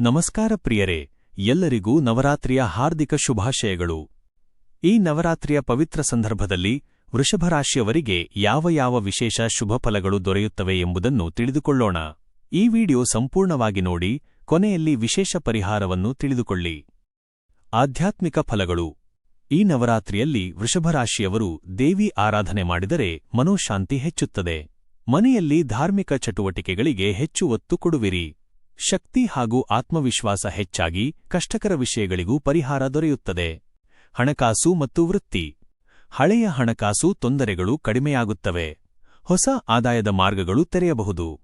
ನಮಸ್ಕಾರ ಪ್ರಿಯರೇ, ಎಲ್ಲರಿಗೂ ನವರಾತ್ರಿಯ ಹಾರ್ದಿಕ ಶುಭಾಶಯಗಳು. ಈ ನವರಾತ್ರಿಯ ಪವಿತ್ರ ಸಂದರ್ಭದಲ್ಲಿ ವೃಷಭರಾಶಿಯವರಿಗೆ ಯಾವ ಯಾವ ವಿಶೇಷ ಶುಭ ಫಲಗಳು ದೊರೆಯುತ್ತವೆ ಎಂಬುದನ್ನು ತಿಳಿದುಕೊಳ್ಳೋಣ. ಈ ವಿಡಿಯೋ ಸಂಪೂರ್ಣವಾಗಿ ನೋಡಿ, ಕೊನೆಯಲ್ಲಿ ವಿಶೇಷ ಪರಿಹಾರವನ್ನು ತಿಳಿದುಕೊಳ್ಳಿ. ಆಧ್ಯಾತ್ಮಿಕ ಫಲಗಳು. ಈ ನವರಾತ್ರಿಯಲ್ಲಿ ವೃಷಭರಾಶಿಯವರು ದೇವಿ ಆರಾಧನೆ ಮಾಡಿದರೆ ಮನೋಶಾಂತಿ ಹೆಚ್ಚುತ್ತದೆ. ಮನೆಯಲ್ಲಿ ಧಾರ್ಮಿಕ ಚಟುವಟಿಕೆಗಳಿಗೆ ಹೆಚ್ಚು ಒತ್ತು ಕೊಡುವಿರಿ. ಶಕ್ತಿ ಹಾಗೂ ಆತ್ಮವಿಶ್ವಾಸ ಹೆಚ್ಚಾಗಿ ಕಷ್ಟಕರ ವಿಷಯಗಳಿಗೂ ಪರಿಹಾರ ದೊರೆಯುತ್ತದೆ. ಹಣಕಾಸು ಮತ್ತು ವೃತ್ತಿ. ಹಳೆಯ ಹಣಕಾಸು ತೊಂದರೆಗಳು ಕಡಿಮೆಯಾಗುತ್ತವೆ. ಹೊಸ ಆದಾಯದ ಮಾರ್ಗಗಳು ತೆರೆಯಬಹುದು.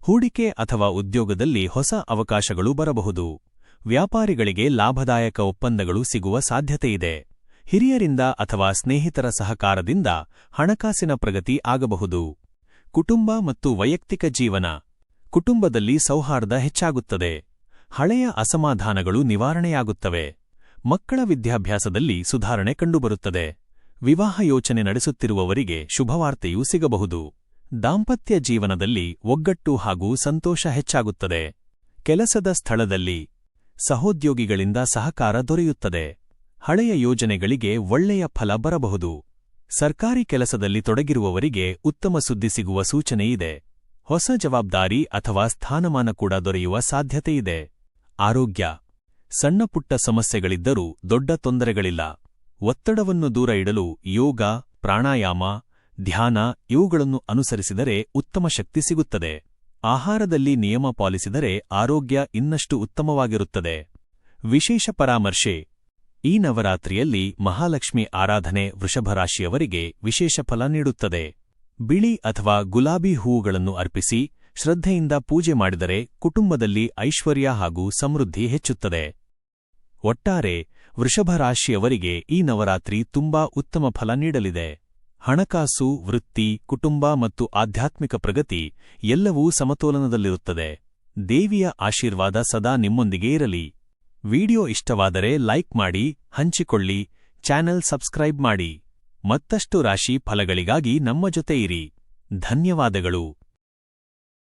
ಹೂಡಿಕೆ ಅಥವಾ ಉದ್ಯೋಗದಲ್ಲಿ ಹೊಸ ಅವಕಾಶಗಳು ಬರಬಹುದು. ವ್ಯಾಪಾರಿಗಳಿಗೆ ಲಾಭದಾಯಕ ಒಪ್ಪಂದಗಳು ಸಿಗುವ ಸಾಧ್ಯತೆಯಿದೆ. ಹಿರಿಯರಿಂದ ಅಥವಾ ಸ್ನೇಹಿತರ ಸಹಕಾರದಿಂದ ಹಣಕಾಸಿನ ಪ್ರಗತಿ ಆಗಬಹುದು. ಕುಟುಂಬ ಮತ್ತು ವೈಯಕ್ತಿಕ ಜೀವನ. ಕುಟುಂಬದಲ್ಲಿ ಸೌಹಾರ್ದ ಹೆಚ್ಚಾಗುತ್ತದೆ. ಹಳೆಯ ಅಸಮಾಧಾನಗಳು ನಿವಾರಣೆಯಾಗುತ್ತವೆ. ಮಕ್ಕಳ ವಿದ್ಯಾಭ್ಯಾಸದಲ್ಲಿ ಸುಧಾರಣೆ ಕಂಡುಬರುತ್ತದೆ. ವಿವಾಹ ಯೋಚನೆ ನಡೆಸುತ್ತಿರುವವರಿಗೆ ಶುಭವಾರ್ತೆಯೂ ಸಿಗಬಹುದು. ದಾಂಪತ್ಯ ಜೀವನದಲ್ಲಿ ಒಗ್ಗಟ್ಟು ಹಾಗೂ ಸಂತೋಷ ಹೆಚ್ಚಾಗುತ್ತದೆ. ಕೆಲಸದ ಸ್ಥಳದಲ್ಲಿ ಸಹೋದ್ಯೋಗಿಗಳಿಂದ ಸಹಕಾರ ದೊರೆಯುತ್ತದೆ. ಹಳೆಯ ಯೋಜನೆಗಳಿಗೆ ಒಳ್ಳೆಯ ಫಲ ಬರಬಹುದು. ಸರ್ಕಾರಿ ಕೆಲಸದಲ್ಲಿ ತೊಡಗಿರುವವರಿಗೆ ಉತ್ತಮ ಸುದ್ದಿ ಸಿಗುವ ಸೂಚನೆಯಿದೆ. ಹೊಸ ಜವಾಬ್ದಾರಿ ಅಥವಾ ಸ್ಥಾನಮಾನ ಕೂಡ ದೊರೆಯುವ ಸಾಧ್ಯತೆಯಿದೆ. ಆರೋಗ್ಯ. ಸಣ್ಣಪುಟ್ಟ ಸಮಸ್ಯೆಗಳಿದ್ದರೂ ದೊಡ್ಡ ತೊಂದರೆಗಳಿಲ್ಲ. ಒತ್ತಡವನ್ನು ದೂರ ಇಡಲು ಯೋಗ, ಪ್ರಾಣಾಯಾಮ, ಧ್ಯಾನ ಇವುಗಳನ್ನು ಅನುಸರಿಸಿದರೆ ಉತ್ತಮ ಶಕ್ತಿ ಸಿಗುತ್ತದೆ. ಆಹಾರದಲ್ಲಿ ನಿಯಮ ಪಾಲಿಸಿದರೆ ಆರೋಗ್ಯ ಇನ್ನಷ್ಟು ಉತ್ತಮವಾಗಿರುತ್ತದೆ. ವಿಶೇಷ ಪರಾಮರ್ಶೆ. ಈ ನವರಾತ್ರಿಯಲ್ಲಿ ಮಹಾಲಕ್ಷ್ಮಿ ಆರಾಧನೆ ವೃಷಭರಾಶಿಯವರಿಗೆ ವಿಶೇಷ ಫಲ ನೀಡುತ್ತದೆ. ಬಿಳಿ ಅಥವಾ ಗುಲಾಬಿ ಹೂವುಗಳನ್ನು ಅರ್ಪಿಸಿ ಶ್ರದ್ಧೆಯಿಂದ ಪೂಜೆ ಮಾಡಿದರೆ ಕುಟುಂಬದಲ್ಲಿ ಐಶ್ವರ್ಯ ಹಾಗೂ ಸಮೃದ್ಧಿ ಹೆಚ್ಚುತ್ತದೆ. ಒಟ್ಟಾರೆ ವೃಷಭರಾಶಿಯವರಿಗೆ ಈ ನವರಾತ್ರಿ ತುಂಬಾ ಉತ್ತಮ ಫಲ ನೀಡಲಿದೆ. ಹಣಕಾಸು, ವೃತ್ತಿ, ಕುಟುಂಬ ಮತ್ತು ಆಧ್ಯಾತ್ಮಿಕ ಪ್ರಗತಿ ಎಲ್ಲವೂ ಸಮತೋಲನದಲ್ಲಿರುತ್ತದೆ. ದೇವಿಯ ಆಶೀರ್ವಾದ ಸದಾ ನಿಮ್ಮೊಂದಿಗೆ ಇರಲಿ. ವಿಡಿಯೋ ಇಷ್ಟವಾದರೆ ಲೈಕ್ ಮಾಡಿ, ಹಂಚಿಕೊಳ್ಳಿ, ಚಾನೆಲ್ ಸಬ್ಸ್ಕ್ರೈಬ್ ಮಾಡಿ. ಮತ್ತಷ್ಟು ರಾಶಿ ಫಲಗಳಿಗಾಗಿ ನಮ್ಮ ಜೊತೆ ಇರಿ. ಧನ್ಯವಾದಗಳು.